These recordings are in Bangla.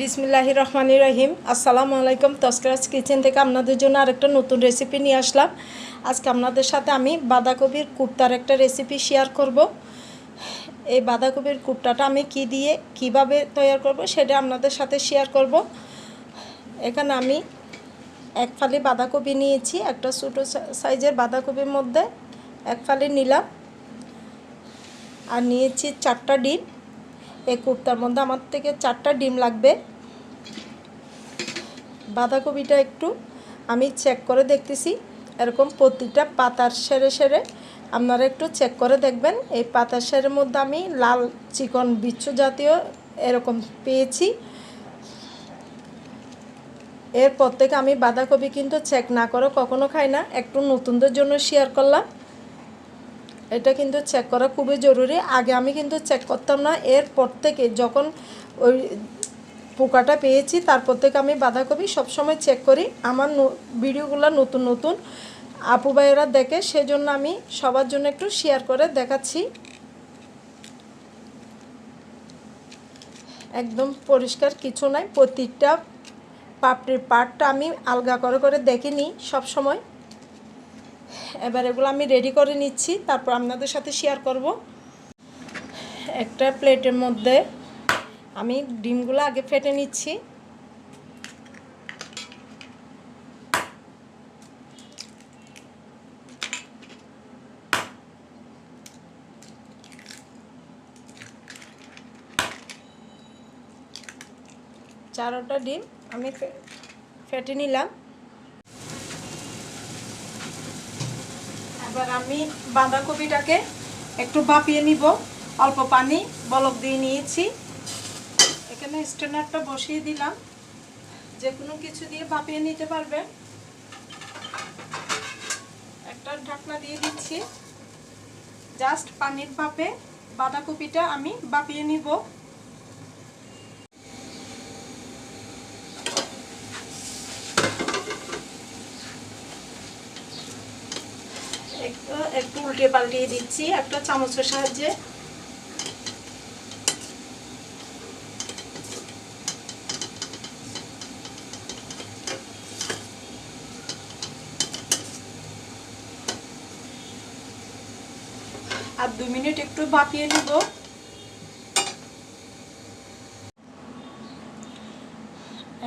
বিসমিল্লাহি রহমানি রহিম। আসসালামু আলাইকুম, তস্করাজ কিচেন থেকে আপনাদের জন্য আরেকটা নতুন রেসিপি নিয়ে আসলাম। আজকে আপনাদের সাথে আমি বাঁধাকপির কুপ্তার একটা রেসিপি শেয়ার করব। এই বাঁধাকপির কুপ্তাটা আমি কি দিয়ে কীভাবে তৈরি করব সেটা আপনাদের সাথে শেয়ার করব। এখানে আমি এক ফালি বাঁধাকপি নিয়েছি, একটা ছোটো সাইজের বাঁধাকপির মধ্যে এক ফালি নিলাম। আর নিয়েছি চারটা ডিম। এই কুপ্তার মধ্যে আমার থেকে চারটা ডিম লাগবে। বাঁধাকপিটা একটু আমি চেক করে দেখতেছি। এরকম প্রতিটা পাতার সেরে সেরে আপনারা একটু চেক করে দেখবেন। এই পাতার সেরের মধ্যে আমি লাল চিকন বিচ্ছু জাতীয় এরকম পেয়েছি। এরপর থেকে আমি বাঁধাকপি কিন্তু চেক না করে কখনো খাই না। একটু নতুনদের জন্য শেয়ার করলাম। এটা কিন্তু চেক করা খুবই জরুরি। আগে আমি কিন্তু চেক করতাম না। এরপর থেকে যখন ওই পোকাটা পেয়েছি, তারপর থেকে আমি বাঁধাকপি সবসময় চেক করি। আমার ভিডিওগুলো নতুন নতুন। আপু ভাইয়েরা দেখে, সেজন্য আমি সবার জন্য একটু শেয়ার করে দেখাচ্ছি। একদম পরিষ্কার, কিছু নাই। প্রতিটা পাপড়ির পাটটা আমি আলগা করে করে দেখিনি সব সময় এবার এগুলো আমি রেডি করে নিচ্ছি, তারপর আপনাদের সাথে শেয়ার করব। একটা প্লেটের মধ্যে আমি ডিমগুলো আগে ফেটে নিচ্ছি। চারোটা ডিম আমি ফেটে নিলাম। এবার আমি বাঁধাকপিটাকে একটু ভাপিয়ে নিব। অল্প পানি, বলক দিয়ে নিয়েছি। এখানে স্ট্যান্ডারটা বসিয়ে দিলাম। যে কোনো কিছু দিয়ে ভাপিয়ে নিতে পারবে একটা ঢাকনা দিয়ে দিচ্ছি। জাস্ট পানির ভাপে বাঁধাকপিটা আমি ভাপিয়ে নিব একটু একটু উল্টে পাল্টিয়ে দিচ্ছি একটা চামচের সাহায্যে। আর দু মিনিট একটু ভাপিয়ে নিব।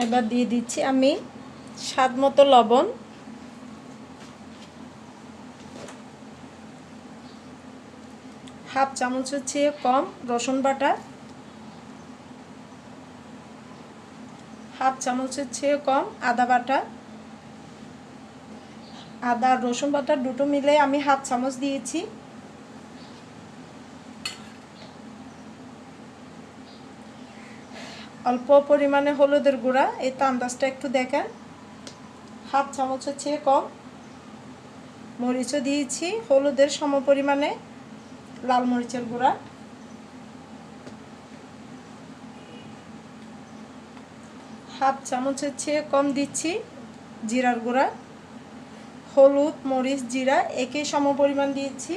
এবার দিয়ে দিচ্ছি আমি স্বাদ মতো লবণ। হাফ চামচের চেয়ে কম রসুন বাটা। হাফ চামচের চেয়ে কম আদা বাটা। আদা রসুন বাটা দুটো মিলে আমি হাফ চামচ দিয়েছি। অল্প পরিমাণে হলুদের গুঁড়া এই তো আন্দাজটা একটু দেখেন। হাফ চামচের চেয়ে কম। মরিচও দিয়েছি, হলুদের সম পরিমাণে। লাল মরিচের গুঁড়া। হাফ চামচের চেয়ে কম দিচ্ছি জিরার গুঁড়া। হলুদ, মরিচ, জিরা একই সম পরিমাণ দিয়েছি।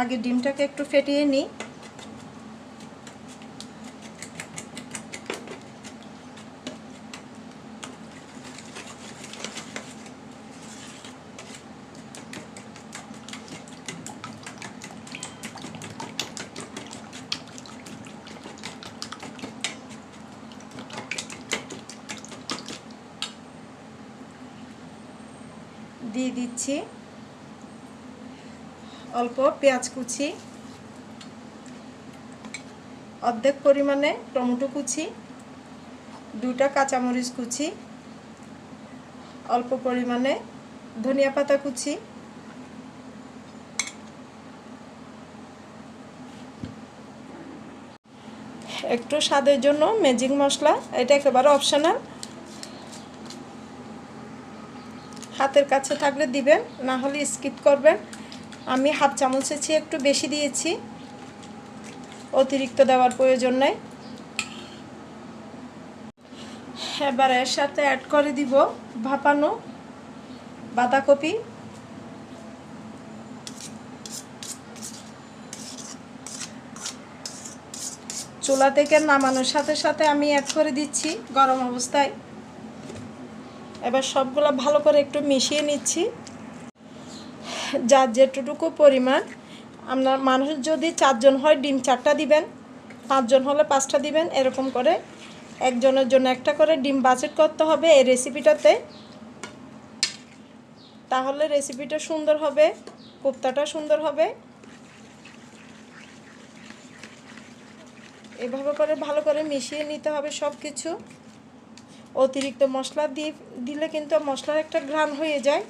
আগে ডিমটাকে একটু ফেটিয়ে নিই। দিয়ে দিচ্ছি। অল্প পেঁয়াজ কুচি, অর্ধেক পরিমাণে টমেটো কুচি দুটা কাঁচামরিচ কুচি, অল্প পরিমাণে ধনিয়া পাতা কুচি, একটু স্বাদের জন্য ম্যাজিক মশলা, এটা একেবারে অপশনাল হাতের কাছে থাকলে দিবেন, না হলে স্কিপ করবেন। আমি হাফ চামচের একটু বেশি দিয়েছি, অতিরিক্ত দেওয়ার প্রয়োজন নেই। এবার এর সাথে অ্যাড করে দিব ভাপানো বাঁধাকপি। চুলা থেকে নামানোর সাথে সাথে আমি অ্যাড করে দিচ্ছি, গরম অবস্থায়। এবার সবগুলো ভালো করে একটু মিশিয়ে নিচ্ছি। যার যেটুকু পরিমাণ আপনার মানুষ যদি চারজন হয় ডিম চারটা দিবেন, পাঁচজন হলে পাঁচটা দিবেন, এরকম করে একজনের জন্য একটা করে ডিম বাজেট করতে হবে এই রেসিপিটাতে তাহলে রেসিপিটা সুন্দর হবে, কোপ্তাটা সুন্দর হবে। এভাবে করে ভালো করে মিশিয়ে নিতে হবে সব কিছু অতিরিক্ত মশলা দিয়ে দিলে কিন্তু মশলার একটা ঘ্রাণ হয়ে যায়।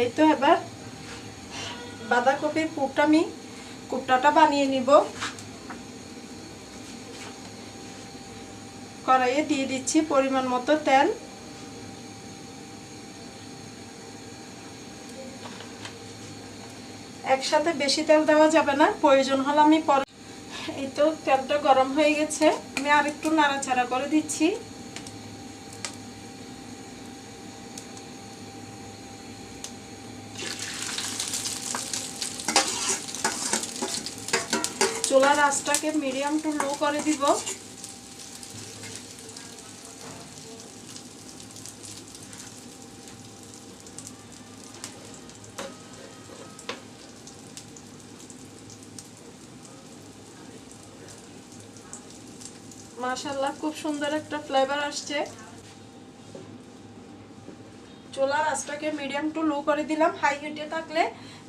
এই তো এবার বাঁধাকপির কুপটা আমি কুপটাটা বানিয়ে নিব। কড়াইয়ে দিয়ে দিচ্ছি পরিমাণ মতো তেল। একসাথে বেশি তেল দেওয়া যাবে না, প্রয়োজন হলে আমি পরে এই তো তেলটা গরম হয়ে গেছে, আমি আর একটু নাড়াচাড়া করে দিচ্ছি। চুলার আঁচটাকে মিডিয়াম টু লো করে দিব। মাশাল্লাহ খুব সুন্দর একটা ফ্লেভার আসছে। চুলার আঁচটাকে মিডিয়াম টু লো করে দিলাম। হাই হিটে থাকলে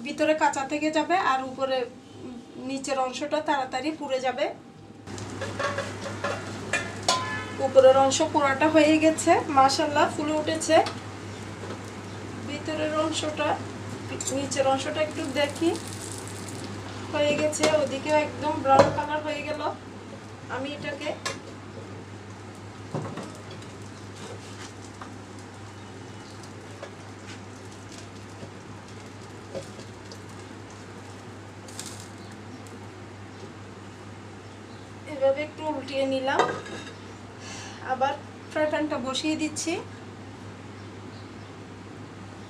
ভিতরে কাঁচা থেকে যাবে আর উপরে নিচের অংশটা তাড়াতাড়ি পুড়ে যাবে। উপরের অংশ পুরাটা হয়ে গেছে। মাশাল্লাহ ফুলে উঠেছে। ভিতরের অংশটা, নিচের অংশটা একটু দেখি। হয়ে গেছে, ওদিকেও একদম ব্রাউন কালার হয়ে গেল। আমি এটাকে এভাবে একটু উল্টিয়ে নিলাম। আবার ফ্রাই প্যানটা বসিয়ে দিচ্ছি।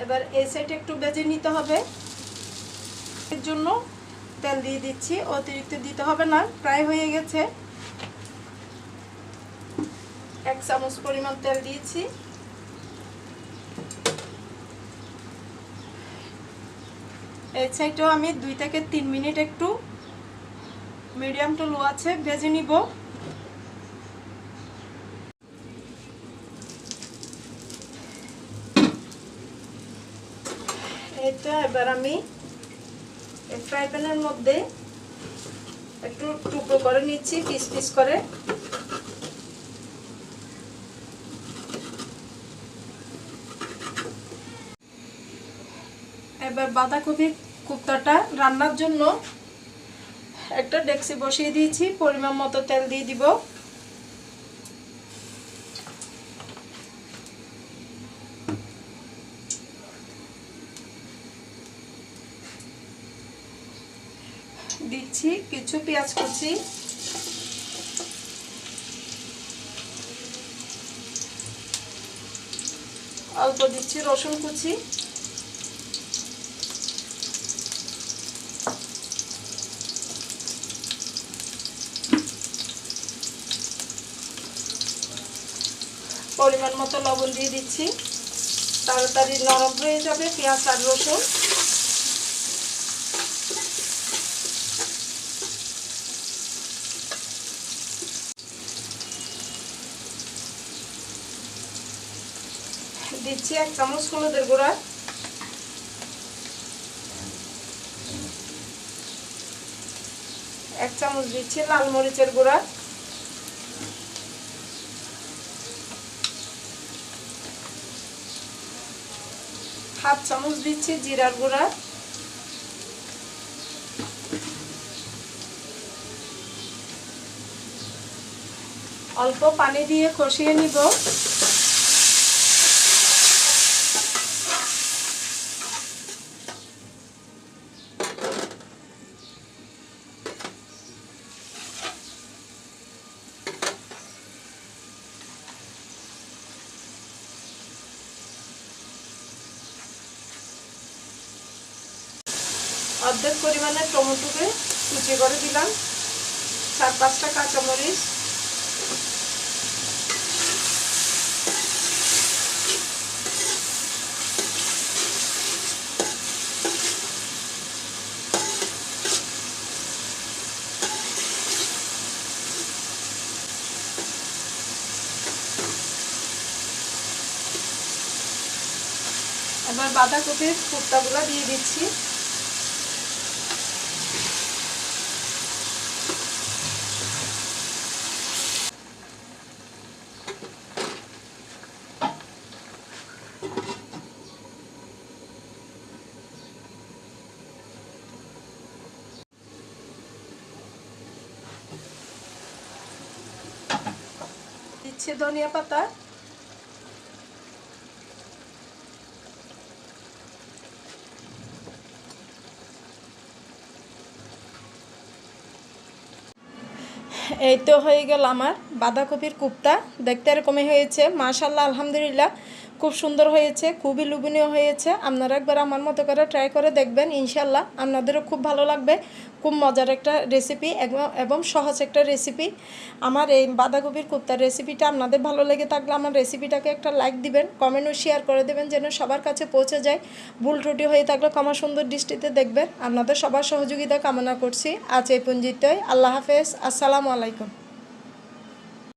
এবার এই সাইডে একটু বেজে নিতে হবে। এর জন্য তেল দিয়ে দিচ্ছি, অতিরিক্ত দিতে হবে না, প্রায় হয়ে গেছে। এক চামচ পরিমাণ তেল দিয়েছি। এই সাইডেও আমি দুই থেকে তিন মিনিট একটু মিডিয়াম টু লো আছে ভেজে নিব। তো এবার আমি ফ্রাই প্যানের মধ্যে একটু টুকরো করে নিচ্ছি, পিস পিস করে। এবার বাঁধাকপির কুপ্তাটা রান্নার জন্য একটা ডেক্সি বসিয়ে দিয়েছি, পরিমাণ মতো তেল দিয়ে দিব। দিচ্ছি কিছু পেঁয়াজ কুচি। অল্প দিচ্ছি রসুন কুচি। পরিমাণ মতো লবণ দিয়ে দিচ্ছি। তাড়াতাড়ি নরম হয়ে যাবে পেঁয়াজ আর রসুন। দিচ্ছি এক চামচ হলুদের গুঁড়া। এক চামচ দিচ্ছি লাল মরিচের গুঁড়া। হাফ চামচ দিচ্ছি জিরার গুঁড়া। অল্প পানি দিয়ে কষিয়ে নিব। অর্ধেক পরিমাণে টমেটোকে কুচি করে দিলাম। চার পাঁচটা কাঁচামরিচ। এবার বাঁধাকপির কুর্তাগুলো দিয়ে দিচ্ছি। দিচ্ছি ধনিয়া পাতা। এই তো হয়ে গেল আমার বাঁধাকপির কুপ্তা। দেখতে এরকমই হয়েছে। মাশাল্লাহ, আলহামদুলিল্লাহ। খুব সুন্দর হয়েছে, খুবই লোভনীয় হয়েছে। আপনারা একবার আমার মতো করে ট্রাই করে দেখবেন ইনশাল্লাহ আপনাদেরও খুব ভালো লাগবে। খুব মজার একটা রেসিপি এবং সহজ একটা রেসিপি আমার এই বাঁধাকপির কুপ্তার রেসিপিটা আপনাদের ভালো লেগে থাকলে আমার রেসিপিটাকে একটা লাইক দিবেন কমেন্টও শেয়ার করে দেবেন যেন সবার কাছে পৌঁছে যায়। ভুল ত্রুটি হয়ে থাকলে ক্ষমা সুন্দর দৃষ্টিতে দেখবেন। আপনাদের সবার সহযোগিতা কামনা করছি। আজ এই পঞ্জিতই আল্লাহ হাফেজ। আসসালামু আলাইকুম।